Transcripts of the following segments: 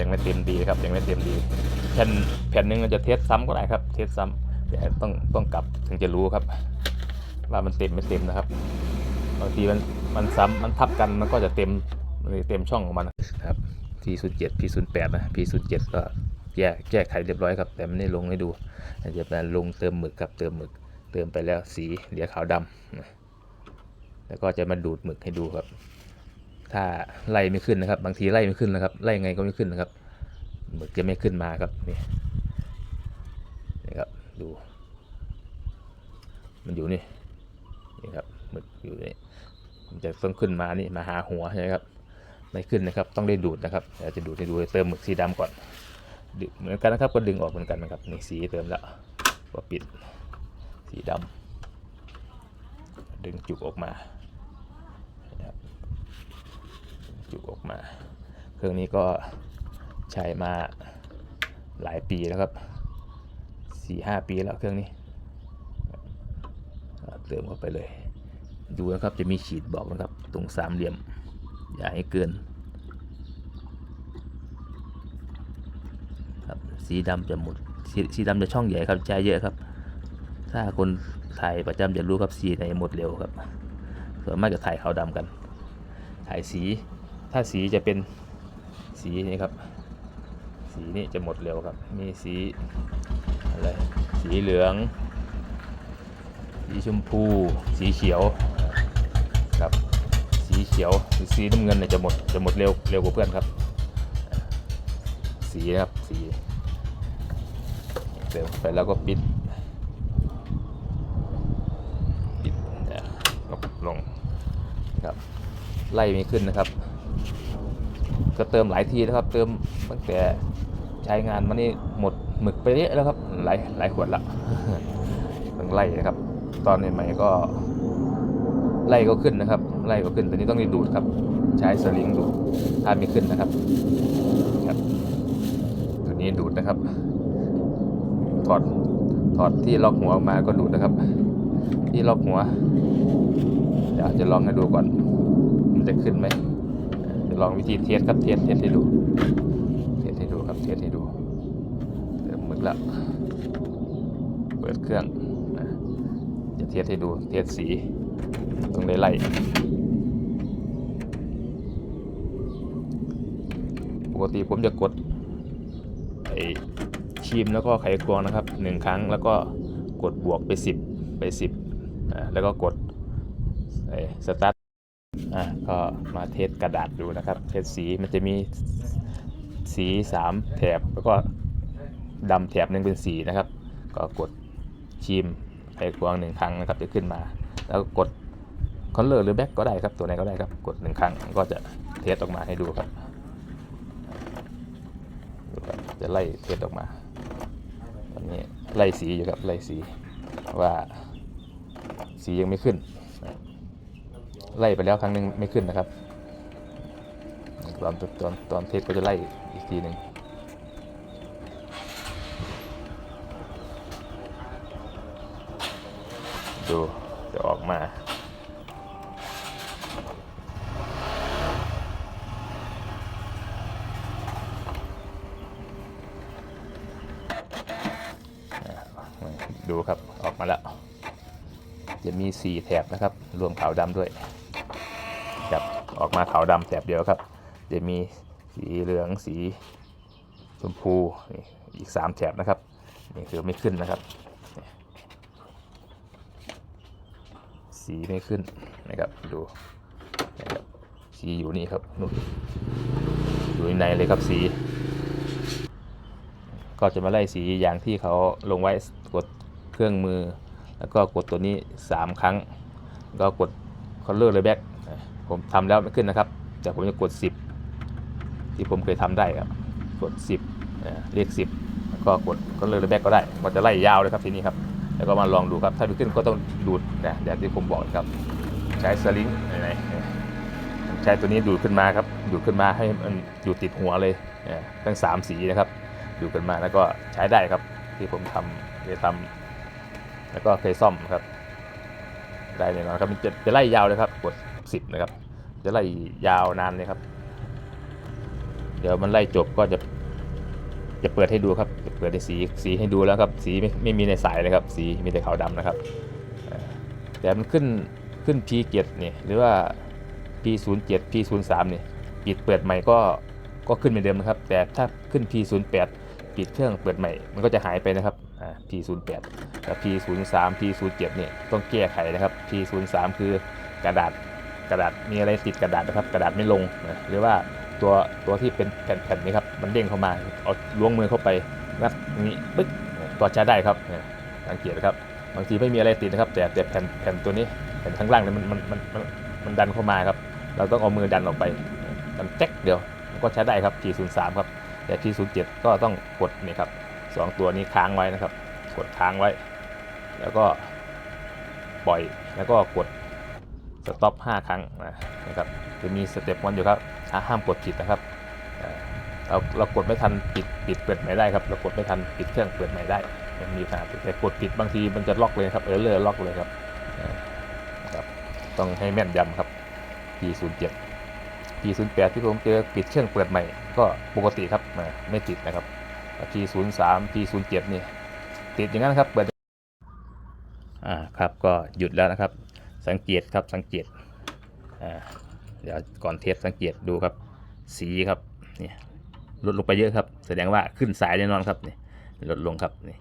ยังไม่เต็มดีครับยังไม่เต็มดี แผ่นแผ่นหนึ่งมันจะเทสซ้ำก็ได้ครับ เทสซ้ำแต่ต้องต้องกลับถึงจะรู้ครับ ว่ามันเต็มไม่เต็มนะครับบางทีมันมันซ้ำมันทับกันมันก็จะเต็มมันเต็มช่องของมันครับ P07 P08 นะ P07 ก็แยกแก้ไขเรียบร้อยครับ แต่ไม่ได้ลงให้ดูจะเป็นลงเติมหมึกครับเติมหมึก เติมไปแล้วสีเหลือขาวดำแล้วก็จะมาดูดหมึกให้ดูครับ ถ้าไล่ไม่ขึ้นนะครับ บางทีไล่ไม่ขึ้นนะครับ ไล่ไงก็ไม่ขึ้นนะครับหมึกจะไม่ขึ้นมาครับนี่นี่ครับดู มันอยู่นี่นี่ครับหมึกอยู่นี่มันจะต้องขึ้นมานี่มาหาหัวใช่ไหมครับไม่ขึ้นนะครับ ต้องได้ดูดนะครับเดี๋ยวจะดูดให้ดูเติมหมึกสีดำก่อนเหมือนกันนะครับก็ดึงออกเหมือนกันนะครับนี่สีเติมแล้วก็ปิดสีดำดึงจุกออกมานะครับดึงจุกออก มา เครื่องนี้ก็ใช้มาหลายปีแล้วครับสี่ห้าปีแล้วเครื่องนี้ เติมเข้าไปเลย ดูนะครับจะมีขีดบอกนะครับ ตรงสามเหลี่ยม อย่าให้เกิน ครับสีดำจะหมดสสีดำจะช่องใหญ่ครับใจเยอะครับ ถ้าคนถ่ายประจำจะรู้ครับสีไหนหมดเร็วครับส่วนมากจะถ่ายขาวดำกัน ถ่ายสี ถ้าสีจะเป็นสีนี้ครับ สีนี้จะหมดเร็วครับ มีสีอะไร สีเหลือง สีชมพู สีเขียวครับ สีเขียวหรือสีน้ำเงินเนี่ยจะหมดจะหมดเร็วเร็วกว่าเพื่อนครับ สีนะครับสีเติมไปแล้วก็ปิดปิดลงลงครับไล่ไม่ขึ้นนะครับ ก็เติมหลายทีนะครับ เติมตั้งแต่ใช้งานมานี่หมดหมึกไปเยอะแล้วครับ หลายหลายขวดละต้องไล่นะครับ ตอนใหม่ๆก็ไล่ก็ขึ้นนะครับ ไล่ก็ขึ้นแต่นี้ต้องดูดครับ ใช้สลิงดูดถ้าไม่ขึ้นนะครับครับ ตัวนี้ดูดนะครับ ถอดถอดที่ล็อกหัวออกมาก็ดูดนะครับ ที่ล็อกหัว เดี๋ยวจะลองให้ดูก่อน มันจะขึ้นไหม ลองวิธีเทสครับเทสเทสให้ดูเทสให้ดูครับเทสให้ดูเริ่มมึกแล้วเปิดเครื่องนะจะเทสให้ดูเทสสีต้องไดไล่ปกติผมจะกดไอชีมแล้วก็ไขควงนะครับหนึ่งครั้งแล้วก็กดบวกไปสิบไปสิบแล้วก็กดไอสตาร์ท อะก็มาเทสกระดาษดูนะครับ เทสสีมันจะมีสีสามแถบแล้วก็ดำแถบหนึ่งเป็นสีนะครับ ก็กดชิมไขควงหนึ่งครั้งนะครับจะขึ้นมา แล้วก็กดคอนเลอร์หรือแบ็กก็ได้ครับตัวไหนก็ได้ครับกดหนึ่งครั้งก็จะเทสออกมาให้ดูครับดูครับจะไล่เทสออกมาตอนนี้ไล่สีอยู่ครับไล่สีว่าสียังไม่ขึ้น ไล่ไปแล้วครั้งหนึ่งไม่ขึ้นนะครับตอนตอนตอนเทสก็จะไล่อีกทีหนึ่งดูจะออกมาดูครับออกมาแล้ว จะมี 4 แถบนะครับ รวมขาวดำด้วย ออกมาขาวดำแถบเดียวครับ จะมีสีเหลืองสีชมพูนี่อีก 3 แถบนะครับ นี่คือไม่ขึ้นนะครับ สีไม่ขึ้นนะครับดูนะครับสีอยู่นี่ครับนู่นอยู่ในเลยครับสี ก็จะมาไล่สีอย่างที่เขาลงไว้กดเครื่องมือ แล้วก็กดตัวนี้ 3 ครั้ง ก็กด color เลย back ผมทำแล้วไม่ขึ้นนะครับ แต่ผมจะกด 10 ที่ผมเคยทำได้ครับ กด 10อ่าเลข10แล้วก็กด color เลย back ก็ได้ก็จะไล่ยาวเลยครับทีนี้ครับ แล้วก็มาลองดูครับ ถ้าไม่ขึ้นก็ต้องดูดนะอย่างที่ผมบอกครับ ใช้สลิงใช้ตัวนี้ดูดขึ้นมาครับ ดูดขึ้นมาให้มันอยู่ติดหัวเลยเนี่ยทั้งสามสีนะครับ ดูดขึ้นมาแล้วก็ใช้ได้ครับ ที่ผมทำเคยทำแล้วก็เคยซ่อมครับ ได้แน่นอนครับมันจะจะไล่ยาวเลยครับกด 10นะครับ จะไล่ยาวนานเลยครับ เดี๋ยวมันไล่จบก็จะจะเปิดให้ดูครับ จะเปิดในสีสีให้ดูแล้วครับ สีไม่ไม่มีในสายเลยครับ สีมีแต่ขาวดำนะครับเอ่อแต่มันขึ้นขึ้น P เกียรนี่หรือว่า P 0 7 P 0 3 นี่ปิดเปิดใหม่ก็ก็ขึ้นเหมือนเดิมนะครับ แต่ถ้าขึ้น P 0 8 ปิดเครื่องเปิดใหม่ มันก็จะหายไปนะครับ P 0 8 แต่ P 0 3 P 0 7นี่ยต้องแก้ไขนะครับ P 0 3 คือกระดาษ กระดาษมีอะไรติดกระดาษนะครับ กระดาษไม่ลงนะหรือว่าตัวตัวที่เป็นแผ่นๆนี้ครับมันเด้งเข้ามาเอาล้วงมือเข้าไปงัดนี้ปึ๊กตัวใช้ได้ครับสังเกตนะครับบางทีไม่มีอะไรติดนะครับ แต่แต่แผ่นแผ่นตัวนี้แผ่นข้างล่างเนี่ยมันมันมันมันมันดันเข้ามาครับ เราต้องเอามือดันออกไปมันแจ๊กเดียวมันก็ใช้ได้ครับ P03 ครับแต่ P07 ก็ต้องกดนี่ครับสองตัวนี้ค้างไว้นะครับ กดค้างไว้ แล้วก็ปล่อยแล้วก็กด สต็อป5ครั้งนะครับจะมีสเต็ปมันอยู่ครับห้ามกดผิดนะครับเราเรากดไม่ทันปิดปิดเปิดใหม่ได้ครับเรากดไม่ทันปิดเครื่องเปิดใหม่ได้มันมีปัญหาแต่กดปิดบางทีมันจะล็อกเลยครับเออเลอร์ล็อกเลยครับนะครับ ต้องให้แม่นยำครับ P07 P08 ที่ผมเจอปิดเครื่องเปิดใหม่ ก็ปกติครับไม่ติดนะครับ P03 P07 นี่ติดอย่างนั้นครับเปิดอ่าครับก็หยุดแล้วนะครับ สังเกตครับสังเกตอ่าเดี๋ยวก่อนเทสสังเกตดูครับ สีครับนี่ลดลงไปเยอะครับ แสดงว่าขึ้นสายแน่นอนครับนี่ลดลงครับนี่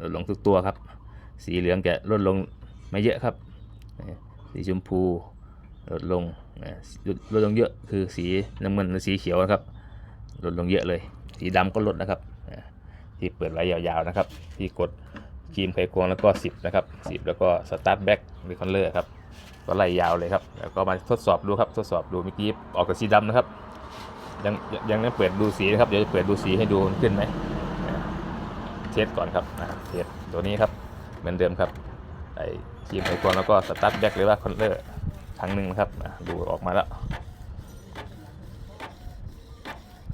ลดลงทุกตัวครับ สีเหลืองจะลดลงไม่เยอะครับ สีชมพูลดลงลดลดลงเยอะคือสีน้ำเงินหรือสีเขียวนะครับลดลงเยอะเลย สีดำก็ลดนะครับที่เปิดไว้ยาวๆนะครับ ที่กด ครีมไขควงแล้วก็ 10 นะครับ 10 แล้วก็สตาร์ทแบ็กหรือคอนเลอร์ครับ ก็ไล่ยาวเลยครับ แล้วก็มาทดสอบดูครับ ทดสอบดูเมื่อกี้ออกกับสีดำนะครับยังยังยังไม่เปิดดูสีนะครับ เดี๋ยวจะเปิดดูสีให้ดูมันขึ้นไหมเทสก่อนครับอ่าเทสตัวนี้ครับ เหมือนเดิมครับ ไอ้ครีมไขควงแล้วก็สตาร์ทแบ็กหรือว่าคอนเลอร์ครั้งหนึ่งนะครับ ดูออกมาแล้ว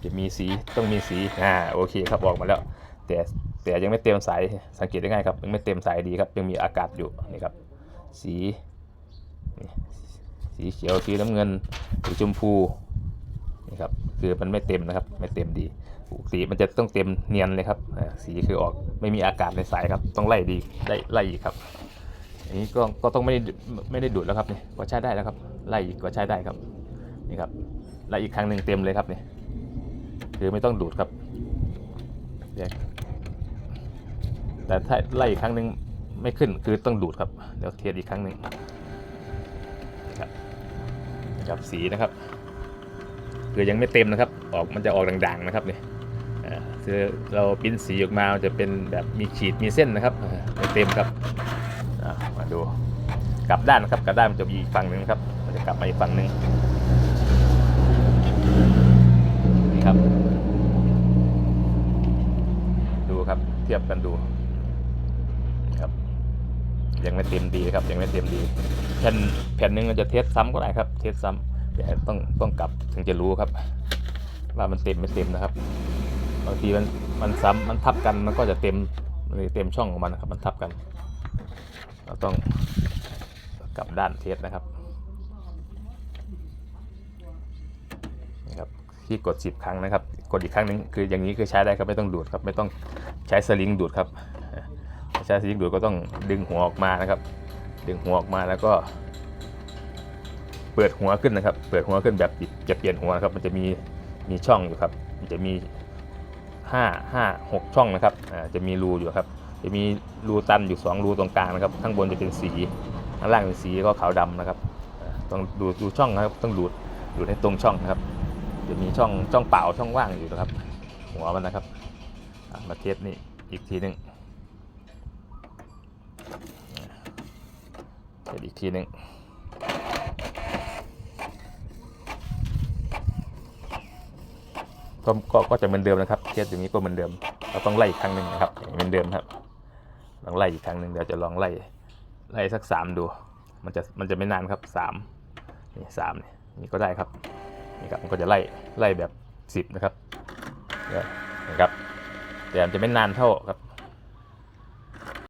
จะมีสีต้องมีสี อ่า โอเคครับ ออกมาแล้ว แต่ แต่ยังไม่เต็มสายสังเกตได้ง่ายครับยังไม่เต็มสายดีครับยังมีอากาศอยู่นี่ครับสีสีเขียวสีน้ำเงินสีชมพูนี่ครับคือมันไม่เต็มนะครับไม่เต็มดีสีมันจะต้องเต็มเนียนเลยครับสีคือออกไม่มีอากาศในสายครับต้องไล่ดีไล่ไล่อีกครับอันนี้ก็ก็ต้องไม่ได้ไม่ได้ดูดแล้วครับนี่ก็ใช้ได้แล้วครับไล่อีกก็ใช้ได้ครับนี่ครับไล่อีกครั้งหนึ่งเต็มเลยครับนี่คือไม่ต้องดูดครับเดี๋ยว แต่ถ้าไล่อีกครั้งหนึ่งไม่ขึ้นคือต้องดูดครับ เดี๋ยวเทสอีกครั้งหนึ่งครับกับสีนะครับ คือยังไม่เต็มนะครับ ออกมันจะออกด่างๆนะครับเนี่ยคือเราปิ้นสีออกมาจะเป็นแบบมีขีดมีเส้นนะครับไม่เต็มครับมาดูกลับด้านนะครับกลับด้านมันจะมีอีกฝั่งหนึ่งครับมันจะกลับมาอีกฝั่งหนึ่งนี่ครับ ดูครับเทียบกันดู ยังไม่เต็มดีครับ ยังไม่เต็มดีแผ่นแผ่นหนึงเราจะเทสซ้ำก็ได้ครับ เทสซ้ำแต่ต้องต้องกลับถึงจะรู้ครับ ว่ามันเต็มไม่เต็มนะครับบางทีมันมันซ้ำมันทับกันมันก็จะเต็มมันเต็มช่องของมันนะครับ มันทับกัน เราต้องกลับด้านเทสนะครับนี่ครับที่กด 10 ครั้งนะครับ กดอีกครั้งหนึงคืออย่างนี้คือใช้ได้ครับไม่ต้องดูดครับไม่ต้องใช้สลิงดูดครับ ใช้สลิงดูดก็ต้องดึงหัวออกมานะครับ ดึงหัวออกมาแล้วก็ เปิดหัวขึ้นนะครับ เปิดหัวขึ้นแบบจะเปลี่ยนหัวนะครับ มันจะมีมีช่องอยู่ครับ มันจะมีห้าห้าหกช่องนะครับจะมีรูอยู่ครับ จะมีรูตันอยู่สองรูตรงกลางนะครับ ข้างบนจะเป็นสี ข้างล่างเป็นสีก็ขาวดำนะครับ ต้องดูดูช่องนะครับ ต้องดูดดูดให้ตรงช่องนะครับ จะมีช่องช่องเปล่าช่องว่างอยู่นะครับ หัวมันนะครับ มาเทสนี่อีกทีหนึงอ่า เทอีกทีหนึ่งก็ก็ก็จะเหมือนเดิมนะครับเคสอย่างนี้ก็เหมือนเดิมเราต้องไล่อีกครั้งหนึ่งนะครับเหมือนเดิมครับลองไล่อีกครั้งหนึ่งเดี๋ยวจะลองไล่ไล่สักสามดู มันจะมันจะไม่นานครับสามนี่สามนี่นี่ก็ได้ครับนี่ครับมันก็จะไล่ไล่แบบสิบนะครับเนี่ยนะครับแต่มันจะไม่นานเท่าครับ